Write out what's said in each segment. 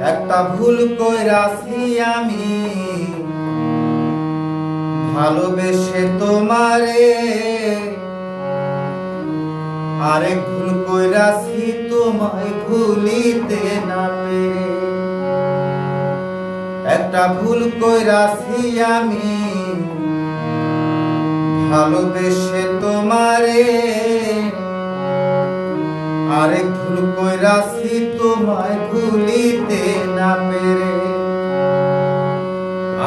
একটা ভুল কইরাছি আমি। ভালোবেসে তোমারে আরেক ভুল কইরাছি তোমায় ভুলিতে না পেরে। একটা ভুল কইরাছি আমি। ভালোবেসে তোমারে আরেক ভুল কইরাছি তোমায় ভুলিতে না পেরে।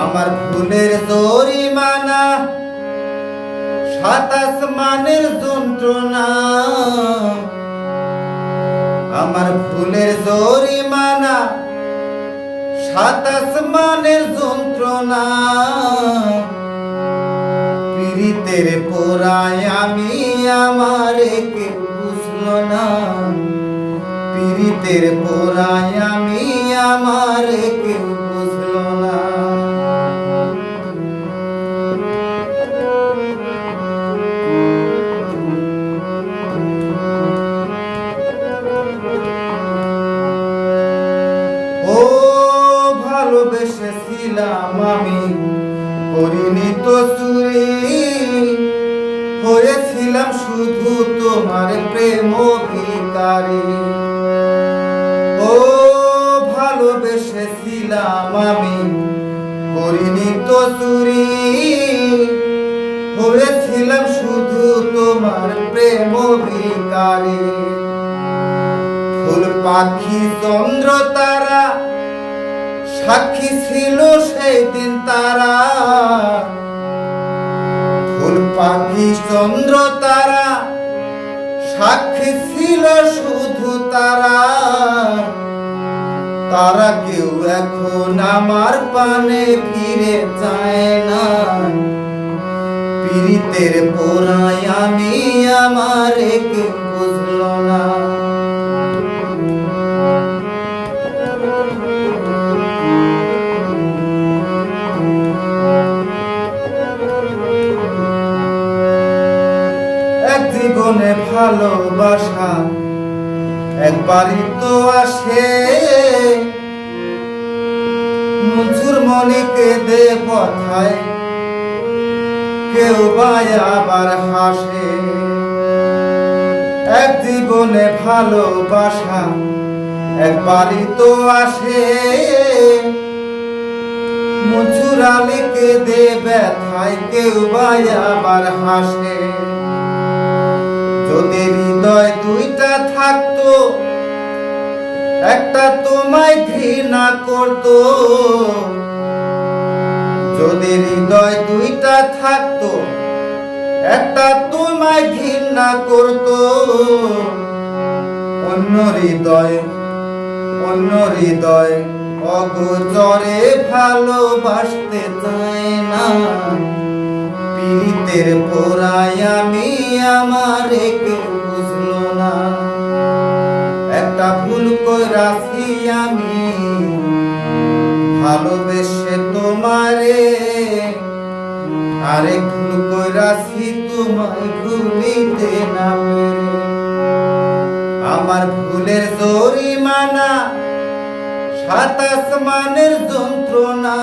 আমার ভুলের জরিমানা, সাতাশ মানের যন্ত্রণা। আমার ভুলের জরিমানা, সাতাশ মানের যন্ত্রণা। পীড়িতের পোড়ায় আমি আমার কেউ বুঝলো না। পীড়িতের পোড়ায় আমি আমার কেউ বুঝলো না। ও, ভালোবেসেছিলাম আমি করিনি তো চুরি হয়েছিলাম শুধু তোমার প্রেম ভিকারি ভালোবেসেছিলাম আমি। করিনি তো চুরি। হয়েছিলাম শুধু তোমার প্রেম ভিকারি ফুল পাখি চন্দ্র তারা, সাক্ষী ছিল সেই দিন তারা। ফুল পাখি চন্দ্র তারা, সাক্ষী ছিল শুধু তারা। তারা কেউ এখন আমার পানে ফিরে যায় না। পীড়িতের পোড়ায় আমি আমার কেউ বুঝলো না। জীবনে ভালোবাসা একবারই তো আসে। মনিকে দে কথায় কেউ বা আবার হাসে। এক জীবনে ভালোবাসা একবারই তো আসে। মঞ্জুর আলীকে দে ব্যথায়, কেউ বা আবার হাসে। যদি হৃদয় দুইটা থাকতো, একটা তোমায় ঘৃণা করতো। ঘৃণা করতো। অন্য হৃদয় অন্য হৃদয়, অগোচরে ভালোবাসতে চায় না। পীড়িতের পোড়ায় আমি আমার কেউ বুঝলো না। একটা ভুল করাছি আমি, ভালোবেসে তোমারে আরেক ভুল করাছি তোমায় ভুলিতে না পেরে। আমার ভুলের জরিমানা, সাতাশ মানের যন্ত্রণা।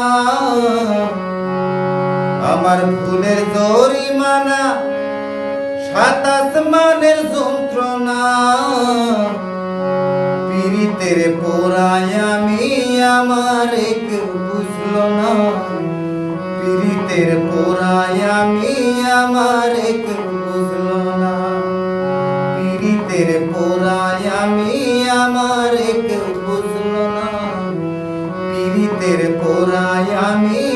আমার ভুলের জরিমানা, সাতাশ মানের যন্ত্রণা। পীড়িতের পোড়ায় আমি আমার পীড়িতের পোড়ায় আমি, আমার বুঝলো না পীড়িতের পোড়ায় আমি, আমার বুঝলো না পীড়িতের পোড়ায় আমি